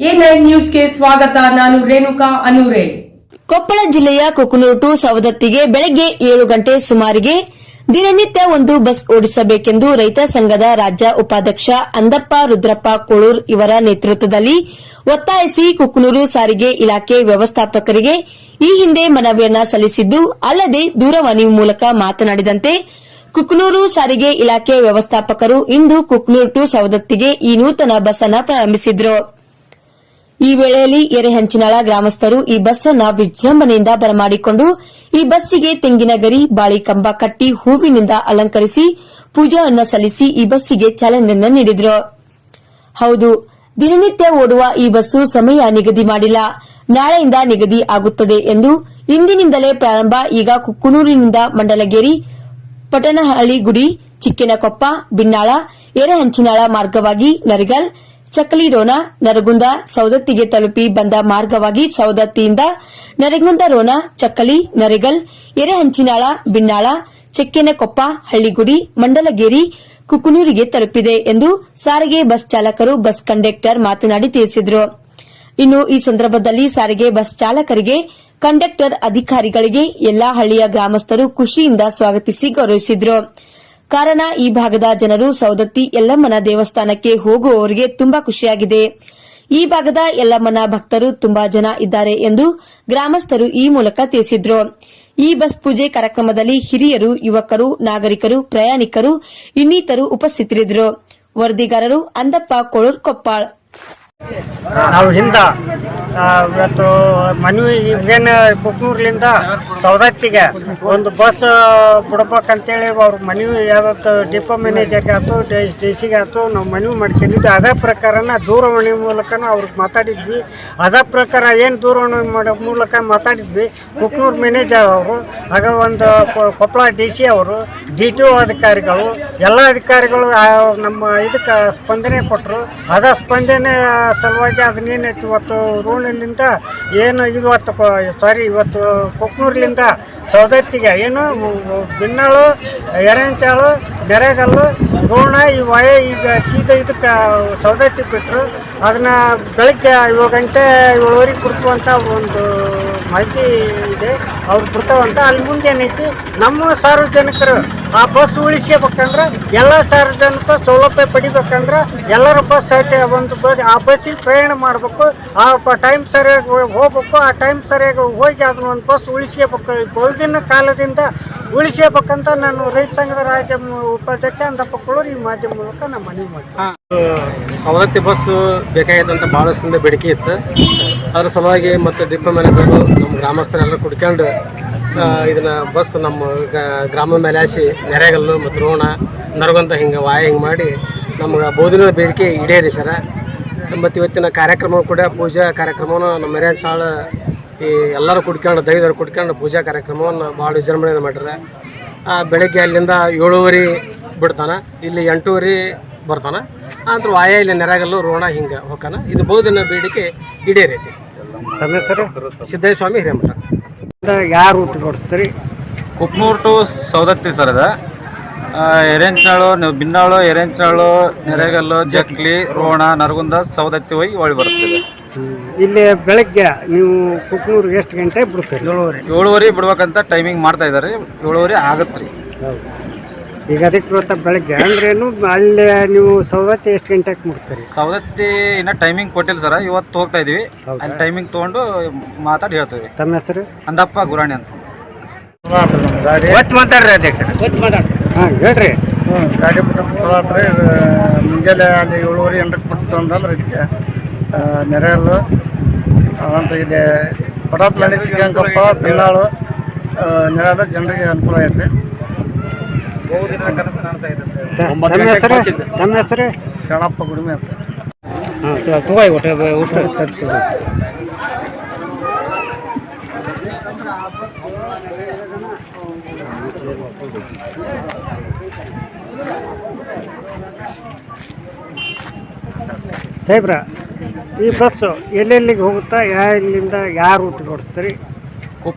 A nine ನ್ಯೂಸ್ಗೆ ಸ್ವಾಗತ, ನಾನು ರೇಣುಕಾ ಅನೂರೆ. ಕೊಪ್ಪಳ ಜಿಲ್ಲೆಯ ಕುಕನೂರು ಸವದತ್ತಿಗೆ ಬೆಳಗ್ಗೆ ಏಳು ಗಂಟೆ ಸುಮಾರಿಗೆ ದಿನನಿತ್ಯ ಒಂದು ಬಸ್ ಓಡಿಸಬೇಕೆಂದು ರೈತ ಸಂಘದ ರಾಜ್ಯ ಉಪಾಧ್ಯಕ್ಷ ಅಂದಪ್ಪ ರುದ್ರಪ್ಪ ಕೋಳೂರ್ ಇವರ ನೇತೃತ್ವದಲ್ಲಿ ಒತ್ತಾಯಿಸಿ ಕುಕನೂರು ಸಾರಿಗೆ ಇಲಾಖೆ ವ್ಯವಸ್ಥಾಪಕರಿಗೆ ಈ ಹಿಂದೆ ಮನವಿಯನ್ನ ಸಲ್ಲಿಸಿದ್ದು, ಅಲ್ಲದೆ ದೂರವಾಣಿ ಮೂಲಕ ಮಾತನಾಡಿದಂತೆ, ಕುಕನೂರು ಸಾರಿಗೆ ಇಲಾಖೆ ವ್ಯವಸ್ಥಾಪಕರು ಇಂದು ಕುಕ್ನೂರು ಟು ಸವದತ್ತಿಗೆ ಈ ನೂತನ ಬಸ್ ಅನ್ನು ಪ್ರಾರಂಭಿಸಿದ್ರು. ಈ ವೇಳೆಯಲ್ಲಿ ಎರೆಹಂಚಿನಾಳ ಗ್ರಾಮಸ್ಥರು ಈ ಬಸ್ ವಿಜೃಂಭಣೆಯಿಂದ ಬರಮಾಡಿಕೊಂಡು, ಈ ಬಸ್ಸಿಗೆ ತೆಂಗಿನ ಗರಿ, ಬಾಳಿ ಕಂಬ ಕಟ್ಟಿ ಹೂವಿನಿಂದ ಅಲಂಕರಿಸಿ ಪೂಜೆಯನ್ನ ಸಲ್ಲಿಸಿ ಈ ಬಸ್ಸಿಗೆ ಚಾಲನೆಯನ್ನ ನೀಡಿದ್ರು. ಹೌದು, ದಿನನಿತ್ಯ ಓಡುವ ಈ ಬಸ್ಸು ಸಮಯ ನಿಗದಿ ಮಾಡಿಲ್ಲ. ನಾಳೆಯಿಂದ ನಿಗದಿ ಆಗುತ್ತದೆ ಎಂದು ಇಂದಿನಿಂದಲೇ ಪ್ರಾರಂಭ. ಈಗ ಕುಕ್ಕನೂರಿನಿಂದ ಮಂಡಲಗೇರಿ, ಪಟನಹಳ್ಳಿ ಗುಡಿ, ಚಿಕ್ಕಿನಕೊಪ್ಪ, ಬಿನ್ನಾಳ, ಎರೆಹಂಚಿನಾಳ ಮಾರ್ಗವಾಗಿ ನರಿಗಲ್ ಚಕ್ಕಲಿರೋಣ ನರಗುಂದ ಸೌದತ್ತಿಗೆ ತಲುಪಿ ಬಂದ ಮಾರ್ಗವಾಗಿ ಸೌದತ್ತಿಯಿಂದ ನರಗುಂದ ರೋಣ ಚಕ್ಕಲಿ ನರೆಗಲ್ ಎರೆಹಂಚಿನಾಳ ಬಿನ್ನಾಳ, ಚೆಕ್ಕೆನಕೊಪ್ಪ, ಹಳ್ಳಿಗುಡಿ, ಮಂಡಲಗೇರಿ, ಕುಕುನೂರಿಗೆ ತಲುಪಿದೆ ಎಂದು ಸಾರಿಗೆ ಬಸ್ ಚಾಲಕರು ಬಸ್ ಕಂಡಕ್ಟರ್ ಮಾತನಾಡಿ ತಿಳಿಸಿದರು. ಇನ್ನು ಈ ಸಂದರ್ಭದಲ್ಲಿ ಸಾರಿಗೆ ಬಸ್ ಚಾಲಕರಿಗೆ, ಕಂಡಕ್ಟರ್ ಅಧಿಕಾರಿಗಳಿಗೆ ಎಲ್ಲಾ ಹಳ್ಳಿಯ ಗ್ರಾಮಸ್ಥರು ಖುಷಿಯಿಂದ ಸ್ವಾಗತಿಸಿ ಗೌರವಿಸಿದ್ರು. ಕಾರಣ, ಈ ಭಾಗದ ಜನರು ಸೌದತ್ತಿ ಯಲ್ಲಮ್ಮನ ದೇವಸ್ಥಾನಕ್ಕೆ ಹೋಗುವವರಿಗೆ ತುಂಬಾ ಖುಷಿಯಾಗಿದೆ. ಈ ಭಾಗದ ಯಲ್ಲಮ್ಮನ ಭಕ್ತರು ತುಂಬಾ ಜನ ಇದ್ದಾರೆ ಎಂದು ಗ್ರಾಮಸ್ಥರು ಈ ಮೂಲಕ ತಿಳಿಸಿದ್ರು. ಈ ಬಸ್ ಪೂಜೆ ಕಾರ್ಯಕ್ರಮದಲ್ಲಿ ಹಿರಿಯರು, ಯುವಕರು, ನಾಗರಿಕರು, ಪ್ರಯಾಣಿಕರು ಇನ್ನಿತರು ಉಪಸ್ಥಿತರಿದ್ದರು. ವರದಿಗಾರರು ಅಂದಪ್ಪ ಕೊಳೂರ್ ಕೊಪ್ಪಾಳ್ ನಾವು ಹಿಂದ ಇವತ್ತು ಮನವಿ ಈಗೇನು ಕುಕ್ನೂರ್ಲಿಂದ ಸೌದತ್ತಿಗೆ ಒಂದು ಬಸ್ ಬಿಡ್ಬೇಕಂತೇಳಿ ಅವ್ರ ಮನವಿ ಯಾವತ್ತು ಡಿಪೋ ಮ್ಯಾನೇಜರ್ಗೆ ಆಯ್ತು, ಡಿ ಸಿಗೆ ಆಯ್ತು, ನಾವು ಮನವಿ ಮಾಡ್ಕೊಂಡಿದ್ವಿ. ಅದೇ ಪ್ರಕಾರನ ದೂರವಾಣಿ ಮೂಲಕನೂ ಅವ್ರಿಗೆ ಮಾತಾಡಿದ್ವಿ. ಅದೇ ಪ್ರಕಾರ ಏನು ದೂರವಾಣಿ ಮಾಡೋ, ಮೂಲಕ ಮಾತಾಡಿದ್ವಿ. ಕುಕ್ನೂರ್ ಮ್ಯಾನೇಜರ್ ಅವರು, ಆಗ ಒಂದು ಕೊಪ್ಪಳ ಡಿ ಸಿ ಅವರು, ಡಿ ಟಿ ಒ ಅಧಿಕಾರಿಗಳು, ಎಲ್ಲ ಅಧಿಕಾರಿಗಳು ನಮ್ಮ ಇದಕ್ಕೆ ಸ್ಪಂದನೆ ಕೊಟ್ಟರು ಅದ ಸ್ಪಂದನೆ ಸಲುವಾಗಿ ಅದನ್ನೇನೈತಿ ಇವತ್ತು ರೋಣಿನಿಂದ ಏನು ಇವತ್ತು ಸಾರಿ ಇವತ್ತು ಕೊಕ್ನೂರ್ಲಿಂದ ಸೌದತ್ತಿಗೆ ಏನು ಬಿನ್ನಾಳು, ಎರೆಂಚಾಳು ನೆರೆಗಲ್ಲು ರೋಣ ಈ ವಯ ಈಗ ಸೀದಾ ಇದಕ್ಕೆ ಸೌದತ್ತಿ ಬಿಟ್ಟರು ಅದನ್ನ ಬೆಳಗ್ಗೆ ಏಳು ಗಂಟೆ ಏಳುವರೆಗೆ ಅಂತ ಒಂದು ಮಾಹಿತಿ ಇದೆ ಅವ್ರು ಬರ್ತಾವಂತ ಅಲ್ಲಿ ಮುಂದೆ ಏನೈತಿ ನಮ್ಮ ಸಾರ್ವಜನಿಕರು ಆ ಬಸ್ ಉಳಿಸ್ಕೋಬೇಕಂದ್ರೆ ಎಲ್ಲ ಸಾರ್ವಜನಿಕ ಸೌಲಭ್ಯ ಪಡಿಬೇಕಂದ್ರೆ ಎಲ್ಲರೂ ಬಸ್ ಐತೆ, ಒಂದು ಬಸ್, ಆ ಬಸ್ಸಿಗೆ ಪ್ರಯಾಣ ಮಾಡಬೇಕು, ಆ ಟೈಮ್ ಸರಿಯಾಗಿ ಹೋಗ್ಬೇಕು, ಆ ಟೈಮ್ ಸರಿಯಾಗಿ ಹೋಗಿ ಅದನ್ನ ಒಂದು ಬಸ್ ಉಳಿಸ್ಕೋಬೇಕು ಬಹುದಿನ ಕಾಲದಿಂದ ಉಳಿಸ್ಕೋಬೇಕಂತ ನಾನು ರೈತ ಸಂಘದ ರಾಜ್ಯ ಉಪಾಧ್ಯಕ್ಷ ಅಂದಪ್ಪ ಕೊಳೂರು ಈ ಮಾಧ್ಯಮ ಮೂಲಕ ನಮ್ಮ ಮನವಿ ಮಾಡ್ತೀನಿ. ಸವಲತ್ತು ಬಸ್ಸು ಬೇಕಾಗಿತ್ತು ಅಂತ ಭಾಳಷ್ಟಿಂದ ಬೇಡಿಕೆ ಇತ್ತು. ಅದ್ರ ಸಲುವಾಗಿ ಮತ್ತು ಡಿಪೋ ಮ್ಯಾನೇಜರು ನಮ್ಮ ಗ್ರಾಮಸ್ಥರೆಲ್ಲರೂ ಕುಡ್ಕೊಂಡು ಇದನ್ನು ಬಸ್ ನಮ್ಮ ಗ್ರಾಮ ಮೇಲೆ ಹಾಸಿ ನೆರೆಗಲ್ಲು ಮತ್ತು ರೋಣ ನರಗಂತ ಹಿಂಗೆ ವಾಯ ಹಿಂಗೆ ಮಾಡಿ ನಮ್ಗೆ ಬೋಧಿನ ಬೇಡಿಕೆ ಈಡೇರಿ ಸರ. ಮತ್ತು ಇವತ್ತಿನ ಕಾರ್ಯಕ್ರಮ ಕೂಡ ಪೂಜಾ ಕಾರ್ಯಕ್ರಮವನ್ನು ನಮ್ಮ ಮೆರಿಯನ್ ಶಾಳ ಈ ಎಲ್ಲರೂ ಕುಡ್ಕೊಂಡು ದೈವರು ಕುಡ್ಕೊಂಡು ಪೂಜಾ ಕಾರ್ಯಕ್ರಮವನ್ನು ಭಾಳ ವಿಜೃಂಭಣೆಯಿಂದ ಮಾಡ್ಯಾರ ಬೆಳಗ್ಗೆ ಅಲ್ಲಿಂದ ಏಳುವರೆ ಬಿಡ್ತಾನೆ. ಇಲ್ಲಿ ಎಂಟೂವರೆ ಬರ್ತಾನೆ. ಅಂದ್ರೆ ವಾಯ ಇಲ್ಲಿ ನೆರಗಲ್ಲು ರೋಣ ಹಿಂಗೆ ಹೋಗ್ತಾನ ಇದು ಬೌದ್ಧನ ಬೇಡಿಕೆ ಈಡೇರೈತಿ ತಮ್ಮ ಹೆಸರು? ಸಿದ್ದೇಶ್ವರ ಸ್ವಾಮಿ ಹಿರೇಮಠ ಯಾರು ರೂಟ್ ಕೊಡ್ತೀರಿ? ಕುಕ್ನೂರು ಟು ಸೌದತ್ತಿ ಸರ್ ಅದ. ಎರೆಂಚಾಳು ನೀವು ಬಿನ್ನಾಳು ಎರೆಂಚಾಳು ನೆರೆಗಲ್ಲು ಜಕ್ಲಿ ರೋಣ ನರಗುಂದ ಸೌದತ್ತಿ ಹೋಗಿ ಒಳ್ಳೆ ಬರುತ್ತೆ ಇಲ್ಲಿ ಬೆಳಗ್ಗೆ ನೀವು ಕುಕ್ನೂರು ಎಷ್ಟು ಗಂಟೆ ಬಿಡ್ತೀರಿ? ಏಳುವರೆ. ಏಳುವರೆ ಬಿಡ್ಬೇಕಂತ ಟೈಮಿಂಗ್ ಮಾಡ್ತಾ ಇದ್ದಾರೆ ಏಳುವರೆ ಆಗತ್ತೆ. ರೀ ಈಗ ಅದಕ್ಕೆ ಇವತ್ತು ಬೆಳಗ್ಗೆ ಅಂದ್ರೇನು ಅಲ್ಲಿ ನೀವು ಸವದತ್ತಿ ಎಷ್ಟು ಗಂಟೆಗೆ ಮುಟ್ತೀರಿ? ಸವದತ್ತಿ ಇನ್ನ ಟೈಮಿಂಗ್ ಕೊಟ್ಟಿಲ್ಲ ಸರ್. ಇವತ್ತು ಹೋಗ್ತಾ ಇದೀವಿ. ಅಲ್ಲಿ ಟೈಮಿಂಗ್ ತಗೊಂಡು ಮಾತಾಡಿ ಹೇಳ್ತೀವಿ. ತಮ್ಮ ಹೆಸರು? ಅಂದಪ್ಪ ಗುರಾಣಿ ಅಂತ. ಮಾತಾಡ್ರಿ ಅಧ್ಯಕ್ಷ. ಹಾಂ ಹೇಳ್ರಿ. ಗಾಡಿ ಬಿಟ್ಟು ಚಲೋ ಮುಂಜಾನೆ ಅಲ್ಲಿ ಏಳುವರೆ ಎಂಟಕ್ಕೆ ಬಿಟ್ಟು ಅಂತಂದ್ರೆ ಇದಕ್ಕೆ ನೆರೆಯಲ್ಲು. ಅಂತ ಇಲ್ಲಿ ಪಟಾಪ್ಲಳ್ಳಿ ಚಿಕ್ಕಂಕಪ್ಪ ಬೆಳ್ಳಾಳು ನೆರೆಯಲ್ಲ ಜನರಿಗೆ ಅನುಕೂಲ ಐತೆ ತಮ್ಮ ಹೆಸರು? ತಮ್ಮ ಹೆಸರು? ಶರಣಪ್ಪ ಗುಡಿಮೆ ಅಂತ. ಹಾಂ ತಗೋಯ್ ಒಟ್ಟು ಅಷ್ಟು ಸಾಹೇಬ್ರ ಈ ಬಸ್ಸು ಎಲ್ಲೆಲ್ಲಿಗೆ ಹೋಗುತ್ತಾ ಎಲ್ಲಿಂದ ಯಾರು ಯಾವ ಕೊಡ್ತೀರಿ